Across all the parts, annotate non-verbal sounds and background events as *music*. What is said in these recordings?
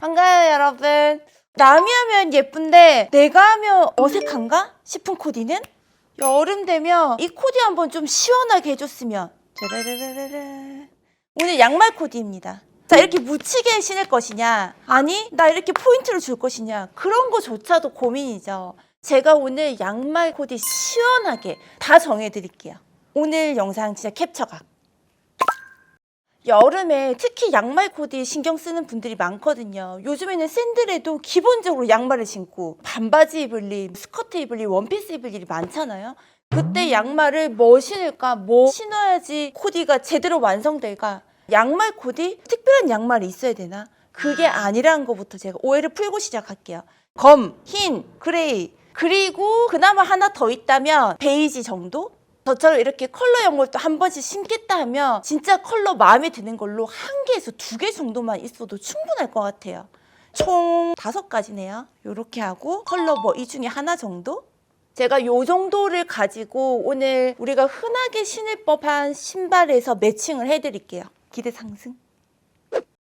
반가워요, 여러분. 남이 하면 예쁜데 내가 하면 어색한가 싶은 코디는 여름 되면 이 코디 한번 좀 시원하게 해줬으면. 짜라라라라. 오늘 양말 코디입니다. 자, 이렇게 묻히게 신을 것이냐? 아니, 나 이렇게 포인트를 줄 것이냐? 그런 거조차도 고민이죠. 제가 오늘 양말 코디 시원하게 다 정해드릴게요. 오늘 영상 진짜 캡처각. 여름에 특히 양말 코디에 신경 쓰는 분들이 많거든요. 요즘에는 샌들에도 기본적으로 양말을 신고 반바지 입을 일, 스커트 입을 일, 원피스 입을 일이 많잖아요. 그때 양말을 뭐 신을까? 뭐 신어야지 코디가 제대로 완성될까? 양말 코디? 특별한 양말이 있어야 되나? 그게 아니라는 것부터 제가 오해를 풀고 시작할게요. 검, 흰, 그레이. 그리고 그나마 하나 더 있다면 베이지 정도? 저처럼 이렇게 컬러 연골 도 한 번씩 신겠다 하면 진짜 컬러 마음에 드는 걸로 한 개에서 두 개 정도만 있어도 충분할 것 같아요. 총 다섯 가지네요. 이렇게 하고 컬러 뭐 이 중에 하나 정도? 제가 요 정도를 가지고 오늘 우리가 흔하게 신을 법한 신발에서 매칭을 해드릴게요. 기대 상승.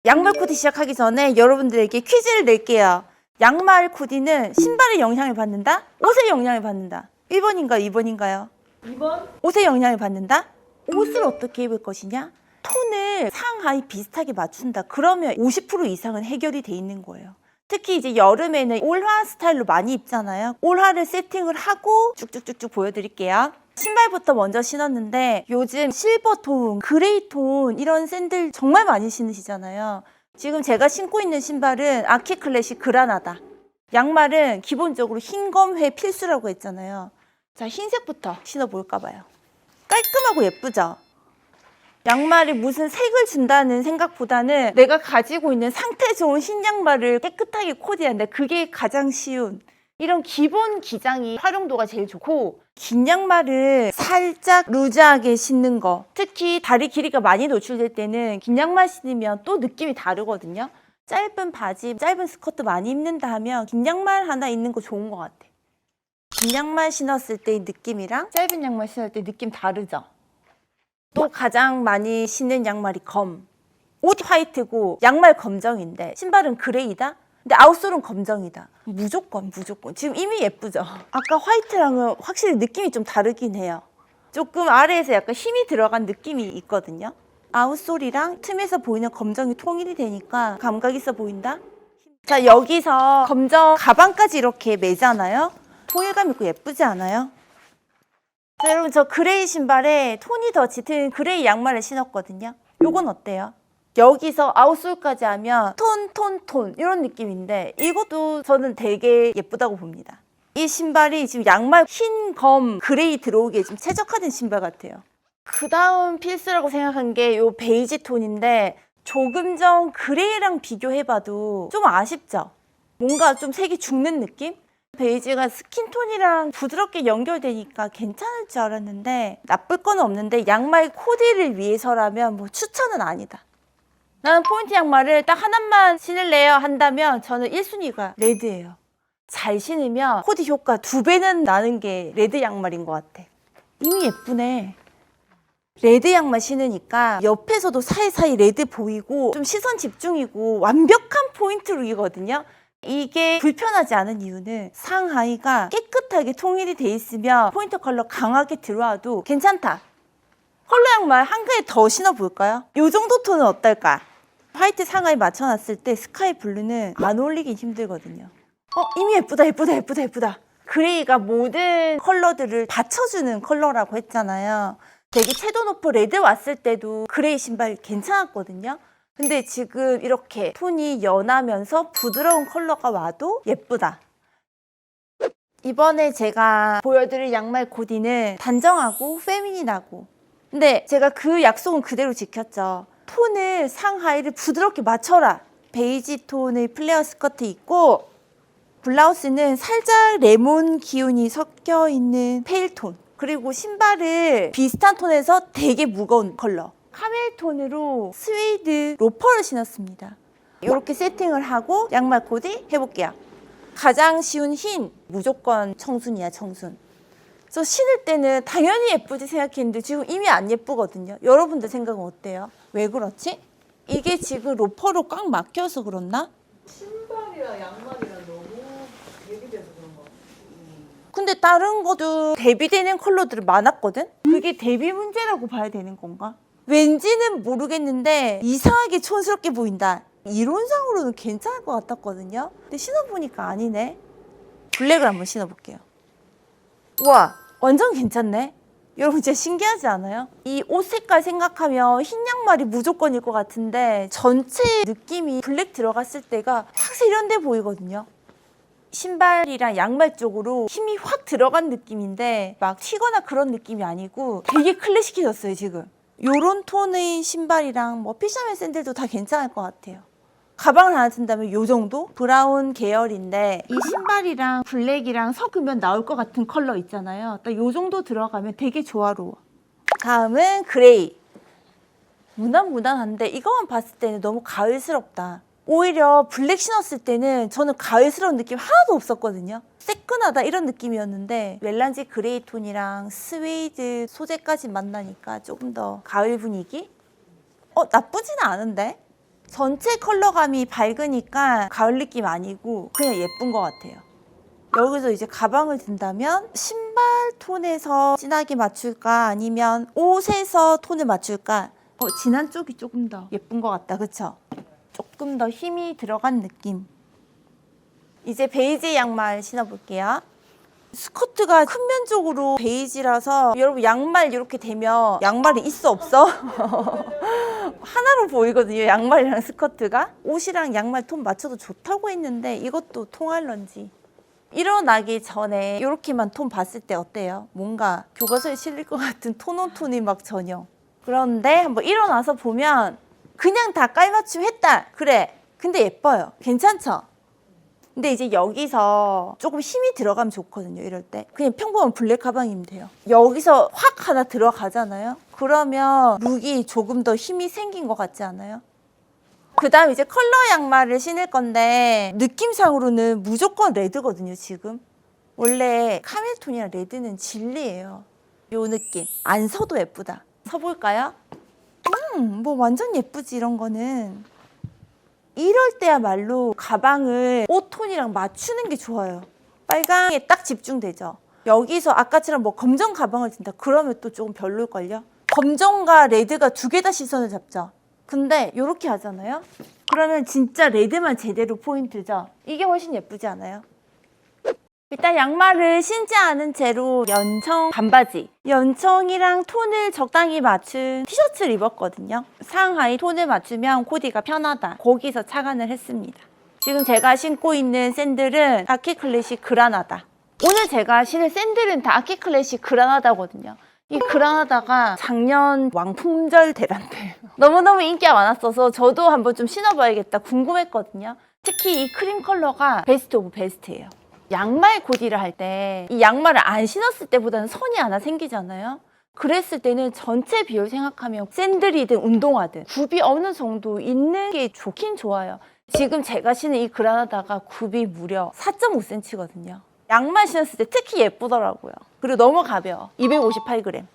양말 코디 시작하기 전에 여러분들에게 퀴즈를 낼게요. 양말 코디는 신발에 영향을 받는다? 옷에 영향을 받는다? 1번인가요? 2번인가요? 2번 옷에 영향을 받는다? 옷을 어떻게 입을 것이냐? 톤을 상하이 비슷하게 맞춘다. 그러면 50% 이상은 해결이 돼 있는 거예요. 특히 이제 여름에는 올화 스타일로 많이 입잖아요. 올화를 세팅을 하고 쭉쭉쭉쭉 보여드릴게요. 신발부터 먼저 신었는데 요즘 실버 톤, 그레이 톤 이런 샌들 정말 많이 신으시잖아요. 지금 제가 신고 있는 신발은 아키 클래식 그라나다. 양말은 기본적으로 흰 검회 필수라고 했잖아요. 자, 흰색부터 신어볼까 봐요. 깔끔하고 예쁘죠? 양말이 무슨 색을 준다는 생각보다는 내가 가지고 있는 상태 좋은 흰 양말을 깨끗하게 코디한다. 그게 가장 쉬운. 이런 기본 기장이 활용도가 제일 좋고 긴 양말을 살짝 루즈하게 신는 거 특히 다리 길이가 많이 노출될 때는 긴 양말 신으면 또 느낌이 다르거든요 짧은 바지, 짧은 스커트 많이 입는다 하면 긴 양말 하나 있는 거 좋은 것 같아 긴 양말 신었을 때의 느낌이랑 짧은 양말 신을 때 느낌 다르죠? 또 가장 많이 신는 양말이 검. 옷 화이트고 양말 검정인데 신발은 그레이다? 근데 아웃솔은 검정이다. 무조건 무조건. 지금 이미 예쁘죠? 아까 화이트랑은 확실히 느낌이 좀 다르긴 해요. 조금 아래에서 약간 힘이 들어간 느낌이 있거든요. 아웃솔이랑 틈에서 보이는 검정이 통일이 되니까 감각 있어 보인다? 자, 여기서 검정 가방까지 이렇게 매잖아요? 통일감 있고 예쁘지 않아요? 자, 여러분 저 그레이 신발에 톤이 더 짙은 그레이 양말을 신었거든요. 요건 어때요? 여기서 아웃솔까지 하면 톤, 톤, 톤 이런 느낌인데 이것도 저는 되게 예쁘다고 봅니다. 이 신발이 지금 양말 흰, 검, 그레이 들어오기에 지금 최적화된 신발 같아요. 그 다음 필수라고 생각한 게 요 베이지 톤인데 조금 전 그레이랑 비교해봐도 좀 아쉽죠? 뭔가 좀 색이 죽는 느낌? 베이지가 스킨톤이랑 부드럽게 연결되니까 괜찮을 줄 알았는데 나쁠 건 없는데 양말 코디를 위해서라면 뭐 추천은 아니다. 나는 포인트 양말을 딱 하나만 신을래요 한다면 저는 1순위가 레드예요. 잘 신으면 코디 효과 두 배는 나는 게 레드 양말인 것 같아. 이미 예쁘네. 레드 양말 신으니까 옆에서도 사이사이 레드 보이고 좀 시선 집중이고 완벽한 포인트룩이거든요. 이게 불편하지 않은 이유는 상하이가 깨끗하게 통일이 돼 있으면 포인트 컬러 강하게 들어와도 괜찮다. 컬러 양말 한 개 더 신어볼까요? 이 정도 톤은 어떨까? 화이트 상하이 맞춰놨을 때 스카이 블루는 안 어울리긴 힘들거든요. 어, 이미 예쁘다, 예쁘다, 예쁘다, 예쁘다. 그레이가 모든 컬러들을 받쳐주는 컬러라고 했잖아요. 되게 채도 높은 레드 왔을 때도 그레이 신발 괜찮았거든요. 근데 지금 이렇게 톤이 연하면서 부드러운 컬러가 와도 예쁘다. 이번에 제가 보여드릴 양말 코디는 단정하고 페미닌하고 근데 제가 그 약속은 그대로 지켰죠. 톤을 상하이를 부드럽게 맞춰라. 베이지 톤의 플레어 스커트 입고 블라우스는 살짝 레몬 기운이 섞여 있는 페일 톤. 그리고 신발을 비슷한 톤에서 되게 무거운 컬러. 카멜 톤으로 스웨이드 로퍼를 신었습니다. 이렇게 세팅을 하고 양말 코디 해볼게요. 가장 쉬운 흰 무조건 청순이야 청순. 그래서 신을 때는 당연히 예쁘지 생각했는데 지금 이미 안 예쁘거든요. 여러분들 생각은 어때요? 왜 그렇지? 이게 지금 로퍼로 꽉 막혀서 그렇나? 신발이랑 양말이랑 너무 대비돼서 그런 것 같아. 근데 다른 것도 대비되는 컬러들이 많았거든? 그게 대비 문제라고 봐야 되는 건가? 왠지는 모르겠는데 이상하게 촌스럽게 보인다. 이론상으로는 괜찮을 것 같았거든요. 근데 신어보니까 아니네. 블랙을 한번 신어볼게요. 우와, 완전 괜찮네. 여러분 진짜 신기하지 않아요? 이 옷 색깔 생각하면 흰 양말이 무조건일 것 같은데 전체 느낌이 블랙 들어갔을 때가 이런 데 보이거든요. 신발이랑 양말 쪽으로 힘이 확 들어간 느낌인데 막 튀거나 그런 느낌이 아니고 되게 클래식해졌어요 지금 요런 톤의 신발이랑 뭐 피셔맨 샌들도 다 괜찮을 것 같아요 가방을 하나 든다면 요 정도? 브라운 계열인데 이 신발이랑 블랙이랑 섞으면 나올 것 같은 컬러 있잖아요 딱 요 정도 들어가면 되게 조화로워 다음은 그레이 무난무난한데 이거만 봤을 때는 너무 가을스럽다. 오히려 블랙 신었을 때는 저는 가을스러운 느낌 하나도 없었거든요. 새끈하다 이런 느낌이었는데 멜란지 그레이 톤이랑 스웨이드 소재까지 만나니까 조금 더 가을 분위기? 어 나쁘지는 않은데? 전체 컬러감이 밝으니까 가을 느낌 아니고 그냥 예쁜 것 같아요. 여기서 이제 가방을 든다면 신발 톤에서 진하게 맞출까 아니면 옷에서 톤을 맞출까 어, 진한 쪽이 조금 더 예쁜 것 같다 그쵸? 조금 더 힘이 들어간 느낌 이제 베이지 양말 신어볼게요 스커트가 큰 면적으로 베이지라서 여러분 양말 이렇게 되면 양말이 있어 없어? *laughs* 하나로 보이거든요 양말이랑 스커트가 옷이랑 양말 톤 맞춰도 좋다고 했는데 이것도 통할런지 일어나기 전에 이렇게만 톤 봤을 때 어때요? 뭔가 교과서에 실릴 것 같은 톤온톤이 막 전혀. 그런데 한번 일어나서 보면 그냥 다 깔맞춤 했다. 그래. 근데 예뻐요. 괜찮죠? 근데 이제 여기서 조금 힘이 들어가면 좋거든요. 이럴 때. 그냥 평범한 블랙 가방이면 돼요. 여기서 확 하나 들어가잖아요. 그러면 룩이 조금 더 힘이 생긴 것 같지 않아요? 그 다음 이제 컬러 양말을 신을 건데 느낌상으로는 무조건 레드거든요 지금 원래 카멜톤이랑 레드는 진리예요 요 느낌 안 서도 예쁘다 서볼까요? 음 뭐 완전 예쁘지 이런 거는 이럴 때야말로 가방을 옷 톤이랑 맞추는 게 좋아요 빨강에 딱 집중되죠 여기서 아까처럼 뭐 검정 가방을 든다 그러면 또 조금 별로일걸요 검정과 레드가 두 개 다 시선을 잡죠 근데 이렇게 하잖아요. 그러면 진짜 레드만 제대로 포인트죠. 이게 훨씬 예쁘지 않아요? 일단 양말을 신지 않은 채로 연청 반바지, 연청이랑 톤을 적당히 맞춘 티셔츠를 입었거든요. 상하이 톤을 맞추면 코디가 편하다. 거기서 착안을 했습니다. 지금 제가 신고 있는 샌들은 아키 클래식 그라나다. 오늘 제가 신을 샌들은 다 아키 클래식 그라나다거든요. 이 그라나다가 작년 왕품절 대란데 *laughs* 너무너무 인기가 많았어서 저도 한번 좀 신어봐야겠다 궁금했거든요. 특히 이 크림 컬러가 베스트 오브 베스트예요. 양말 코디를 할 때 이 양말을 안 신었을 때보다는 선이 하나 생기잖아요. 그랬을 때는 전체 비율 생각하면 샌들이든 운동화든 굽이 어느 정도 있는 게 좋긴 좋아요. 지금 제가 신은 이 그라나다가 굽이 무려 4.5cm거든요. 양말 신었을 때 특히 예쁘더라고요. 그리고 너무 가벼워. 258g.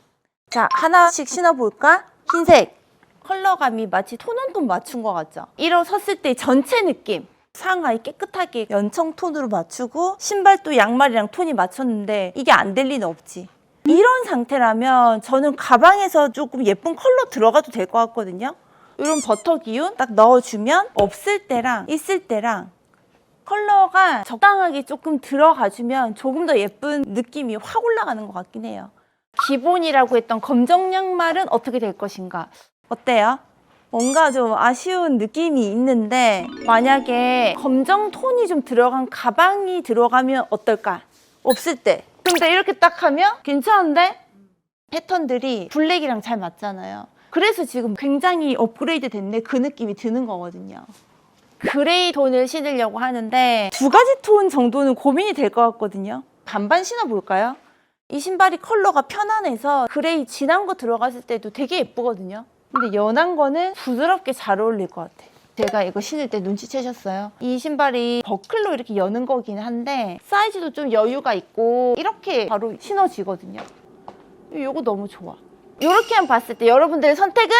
자, 하나씩 신어볼까? 흰색. 컬러감이 마치 톤온톤 맞춘 것 같죠? 일어섰을 때 전체 느낌. 상하이 깨끗하게 연청 톤으로 맞추고 신발도 양말이랑 톤이 맞췄는데 이게 안 될 리는 없지. 이런 상태라면 저는 가방에서 조금 예쁜 컬러 들어가도 될 것 같거든요. 이런 버터 기운 딱 넣어주면 없을 때랑 있을 때랑 컬러가 적당하게 조금 들어가주면 조금 더 예쁜 느낌이 확 올라가는 것 같긴 해요. 기본이라고 했던 검정 양말은 어떻게 될 것인가? 어때요? 뭔가 좀 아쉬운 느낌이 있는데 만약에 검정 톤이 좀 들어간 가방이 들어가면 어떨까? 없을 때. 근데 이렇게 딱 하면 괜찮은데? 패턴들이 블랙이랑 잘 맞잖아요. 그래서 지금 굉장히 업그레이드 됐네 그 느낌이 드는 거거든요. 그레이 톤을 신으려고 하는데 두 가지 톤 정도는 고민이 될 것 같거든요. 반반 신어볼까요? 이 신발이 컬러가 편안해서 그레이 진한 거 들어갔을 때도 되게 예쁘거든요. 근데 연한 거는 부드럽게 잘 어울릴 것 같아. 제가 이거 신을 때 눈치채셨어요? 이 신발이 버클로 이렇게 여는 거긴 한데 사이즈도 좀 여유가 있고 이렇게 바로 신어지거든요. 이거 너무 좋아. 이렇게만 봤을 때 여러분들의 선택은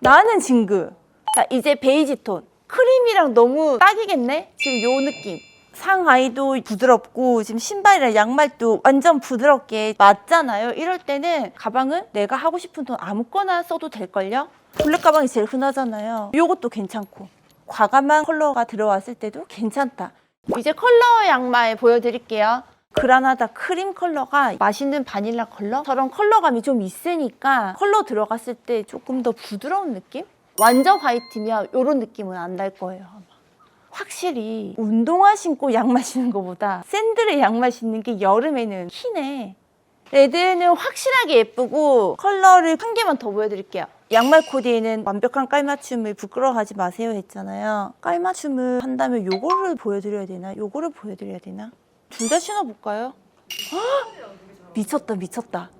나는 징그. 자, 이제 베이지 톤. 크림이랑 너무 딱이겠네? 지금 요 느낌. 상하이도 부드럽고 지금 신발이랑 양말도 완전 부드럽게 맞잖아요. 이럴 때는 가방은 내가 하고 싶은 돈 아무거나 써도 될걸요? 블랙 가방이 제일 흔하잖아요. 요것도 괜찮고 과감한 컬러가 들어왔을 때도 괜찮다. 이제 컬러 양말 보여드릴게요. 그라나다 크림 컬러가 맛있는 바닐라 컬러? 저런 컬러감이 좀 있으니까 컬러 들어갔을 때 조금 더 부드러운 느낌? 완전 화이트면 이런 느낌은 안 날 거예요. 확실히 운동화 신고 양말 신는 것보다 샌들에 양말 신는 게 여름에는 희네. 레드는 확실하게 예쁘고 컬러를 한 개만 더 보여드릴게요. 양말 코디에는 완벽한 깔맞춤을 부끄러워하지 마세요 했잖아요. 깔맞춤을 한다면 요거를 보여드려야 되나? 요거를 보여드려야 되나? 둘 다 신어볼까요? 헉! 미쳤다 미쳤다.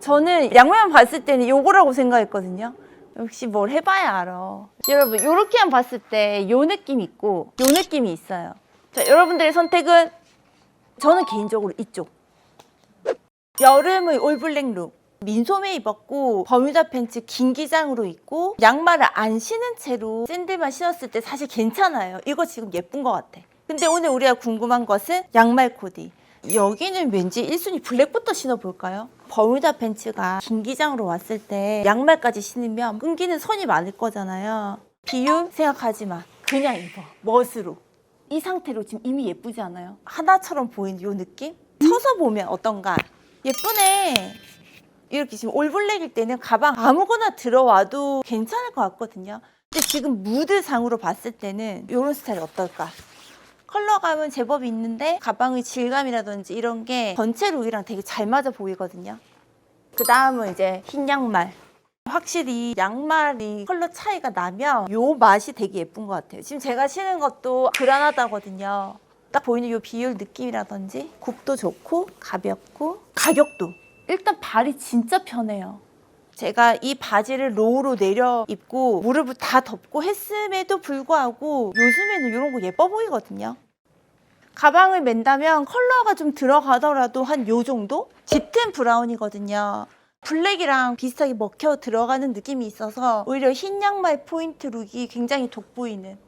저는 양말만 봤을 때는 요거라고 생각했거든요. 역시 뭘 해봐야 알아. 여러분 요렇게만 봤을 때 요 느낌 있고 요 느낌이 있어요. 자 여러분들의 선택은 저는 개인적으로 이쪽. 여름의 올블랙 룩. 민소매 입었고 버뮤다 팬츠 긴 기장으로 입고 양말을 안 신은 채로 샌들만 신었을 때 사실 괜찮아요. 이거 지금 예쁜 것 같아. 근데 오늘 우리가 궁금한 것은 양말 코디. 여기는 왠지 1순위 블랙부터 신어볼까요? 버뮤다 팬츠가 긴 기장으로 왔을 때 양말까지 신으면 끊기는 선이 많을 거잖아요. 비율 생각하지 마. 그냥 입어. 멋으로. 이 상태로 지금 이미 예쁘지 않아요? 하나처럼 보이는 이 느낌? 서서 보면 어떤가? 예쁘네. 이렇게 지금 올블랙일 때는 가방 아무거나 들어와도 괜찮을 것 같거든요. 근데 지금 무드상으로 봤을 때는 이런 스타일 어떨까? 컬러감은 제법 있는데 가방의 질감이라든지 이런 게 전체 룩이랑 되게 잘 맞아 보이거든요. 그 다음은 이제 흰 양말. 확실히 양말이 컬러 차이가 나면 요 맛이 되게 예쁜 것 같아요. 지금 제가 신은 것도 그라나다거든요. 딱 보이는 요 비율 느낌이라든지 굽도 좋고 가볍고 가격도 일단 발이 진짜 편해요. 제가 이 바지를 로우로 내려 입고 무릎을 다 덮고 했음에도 불구하고 요즘에는 이런 거 예뻐 보이거든요. 가방을 맨다면 컬러가 좀 들어가더라도 한 요 정도? 짙은 브라운이거든요. 블랙이랑 비슷하게 먹혀 들어가는 느낌이 있어서 오히려 흰 양말 포인트 룩이 굉장히 돋보이는.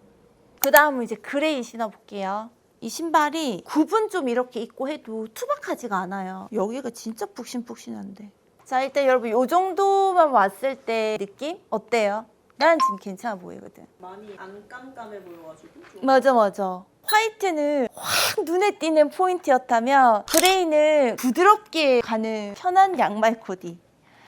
그 다음은 이제 그레이 신어볼게요. 이 신발이 굽은 좀 이렇게 입고 해도 투박하지가 않아요. 여기가 진짜 푹신푹신한데. 자, 일단 여러분 요 정도만 왔을 때 느낌 어때요? 난 지금 괜찮아 보이거든. 많이 안 깜깜해 보여가지고 좀 맞아, 맞아. 화이트는 확 눈에 띄는 포인트였다면 그레이는 부드럽게 가는 편한 양말 코디.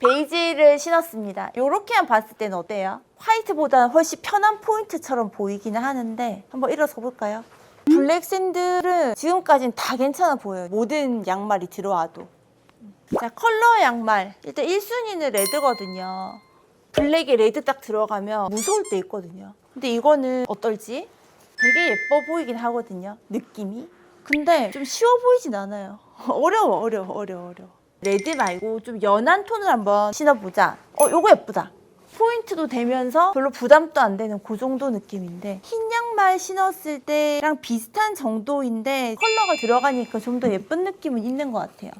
베이지를 신었습니다. 요렇게만 봤을 때는 어때요? 화이트보다는 훨씬 편한 포인트처럼 보이기는 하는데 한번 일어서 볼까요? 블랙 샌들은 지금까지는 다 괜찮아 보여요. 모든 양말이 들어와도. 자, 컬러 양말. 일단 1순위는 레드거든요. 블랙에 레드 딱 들어가면 무서울 때 있거든요. 근데 이거는 어떨지? 되게 예뻐 보이긴 하거든요. 느낌이. 근데 좀 쉬워 보이진 않아요. *laughs* 어려워, 어려워, 어려워, 어려워. 레드 말고 좀 연한 톤을 한번 신어보자. 어, 요거 예쁘다. 포인트도 되면서 별로 부담도 안 되는 그 정도 느낌인데 흰 양말 신었을 때랑 비슷한 정도인데 컬러가 들어가니까 좀 더 예쁜 느낌은 있는 것 같아요.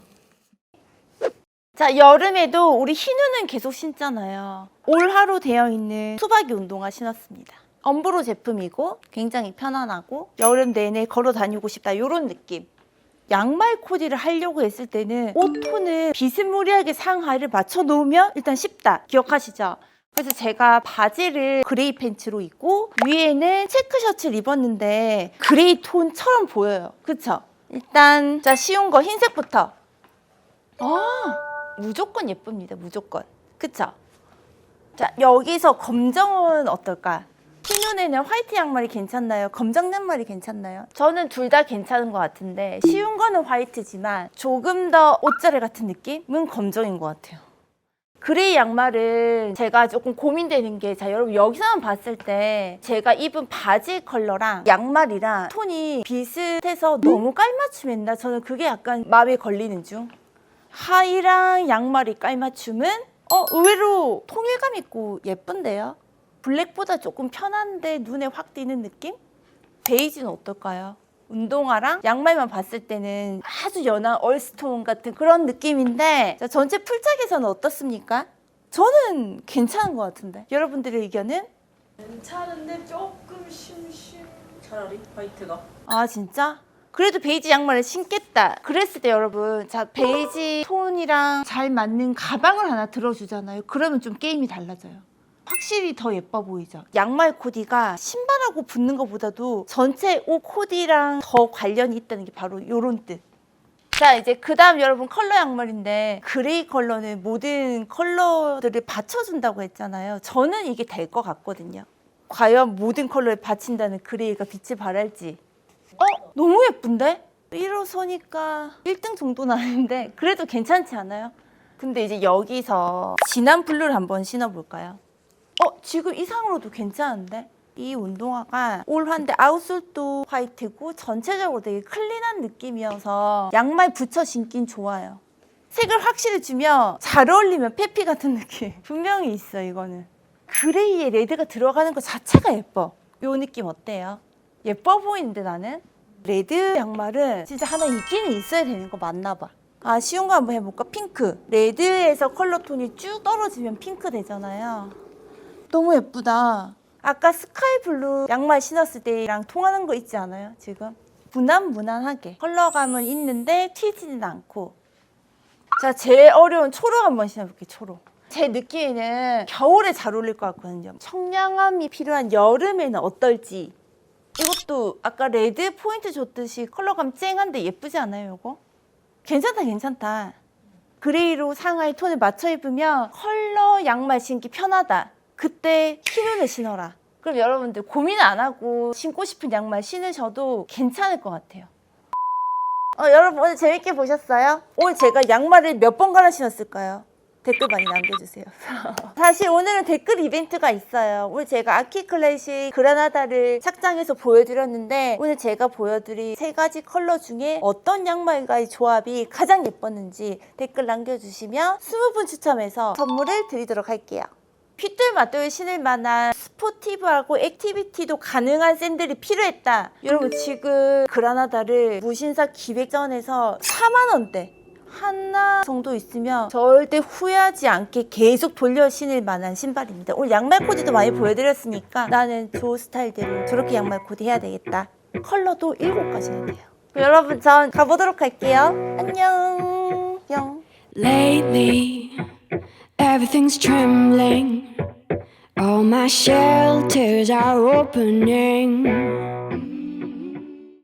자, 여름에도 우리 흰 우는 계속 신잖아요. 올 하루 되어 있는 수박이 운동화 신었습니다. 엄브로 제품이고 굉장히 편안하고 여름 내내 걸어 다니고 싶다 이런 느낌. 양말 코디를 하려고 했을 때는 옷 톤을 비스무리하게 상하이를 맞춰 놓으면 일단 쉽다. 기억하시죠? 그래서 제가 바지를 그레이 팬츠로 입고 위에는 체크 셔츠를 입었는데 그레이 톤처럼 보여요. 그쵸? 일단 자 쉬운 거 흰색부터. 아 무조건 예쁩니다. 무조건. 그쵸? 자 여기서 검정은 어떨까? 흰 눈에는 화이트 양말이 괜찮나요? 검정 양말이 괜찮나요? 저는 둘 다 괜찮은 것 같은데 쉬운 거는 화이트지만 조금 더 옷자리 같은 느낌은 검정인 것 같아요. 그레이 양말은 제가 조금 고민되는 게, 자, 여러분, 여기서만 봤을 때 제가 입은 바지 컬러랑 양말이랑 톤이 비슷해서 너무 깔맞춤했나? 저는 그게 약간 마음에 걸리는 중. 하의랑 양말이 깔맞춤은, 어, 의외로 통일감 있고 예쁜데요? 블랙보다 조금 편한데 눈에 확 띄는 느낌? 베이지는 어떨까요? 운동화랑 양말만 봤을 때는 아주 연한 얼스톤 같은 그런 느낌인데 자, 전체 풀짝에서는 어떻습니까? 저는 괜찮은 것 같은데 여러분들의 의견은? 괜찮은데 조금 심심. 차라리 화이트가. 아 진짜? 그래도 베이지 양말을 신겠다. 그랬을 때 여러분, 자 베이지 톤이랑 잘 맞는 가방을 하나 들어주잖아요. 그러면 좀 게임이 달라져요. 확실히 더 예뻐 보이죠. 양말 코디가 신발하고 붙는 것보다도 전체 옷 코디랑 더 관련이 있다는 게 바로 요런 뜻. 자 이제 그 다음 여러분 컬러 양말인데 그레이 컬러는 모든 컬러들을 받쳐준다고 했잖아요. 저는 이게 될 것 같거든요. 과연 모든 컬러에 받친다는 그레이가 빛을 발할지 어? 너무 예쁜데? 일어서니까 1등 정도는 아닌데 그래도 괜찮지 않아요? 근데 이제 여기서 진한 블루를 한번 신어볼까요? 어? 지금 이상으로도 괜찮은데? 이 운동화가 올한데 아웃솔도 화이트고 전체적으로 되게 클린한 느낌이어서 양말 붙여 신긴 좋아요. 색을 확실히 주면 잘 어울리면 페피 같은 느낌 *laughs* 분명히 있어 이거는. 그레이에 레드가 들어가는 것 자체가 예뻐. 요 느낌 어때요? 예뻐 보이는데 나는? 레드 양말은 진짜 하나 있기는 있어야 되는 거 맞나 봐. 아 쉬운 거 한번 해볼까? 핑크. 레드에서 컬러 톤이 쭉 떨어지면 핑크 되잖아요. 너무 예쁘다. 아까 스카이 블루 양말 신었을 때랑 통하는 거 있지 않아요? 지금? 무난무난하게. 컬러감은 있는데 튀지는 않고. 자, 제일 어려운 초록 한번 신어볼게요, 초록. 제 느낌에는 겨울에 잘 어울릴 것 같거든요. 청량함이 필요한 여름에는 어떨지. 이것도 아까 레드 포인트 줬듯이 컬러감 쨍한데 예쁘지 않아요, 이거? 괜찮다, 괜찮다. 그레이로 상하이 톤을 맞춰 입으면 컬러 양말 신기 편하다. 그때 흰옷을 신어라. 그럼 여러분들 고민 안 하고 신고 싶은 양말 신으셔도 괜찮을 것 같아요. 어, 여러분 오늘 재밌게 보셨어요? 오늘 제가 양말을 몇 번 갈아 신었을까요? 댓글 많이 남겨주세요. *laughs* 사실 오늘은 댓글 이벤트가 있어요. 오늘 제가 아키 클래식 그라나다를 착장해서 보여드렸는데 오늘 제가 보여드린 세 가지 컬러 중에 어떤 양말과의 조합이 가장 예뻤는지 댓글 남겨주시면 20분 추첨해서 선물을 드리도록 할게요. 핏돌마돌 신을 만한 스포티브하고 액티비티도 가능한 샌들이 필요했다. 여러분 지금 그라나다를 무신사 기획전에서 4만 원대 하나 정도 있으면 절대 후회하지 않게 계속 돌려 신을 만한 신발입니다. 오늘 양말 코디도 많이 보여드렸으니까 나는 조 스타일대로 저렇게 양말 코디 해야 되겠다. 컬러도 7가지나 돼요. 여러분 전 가보도록 할게요. 안녕. 뿅. Lately, everything's trembling. All my shelters are opening.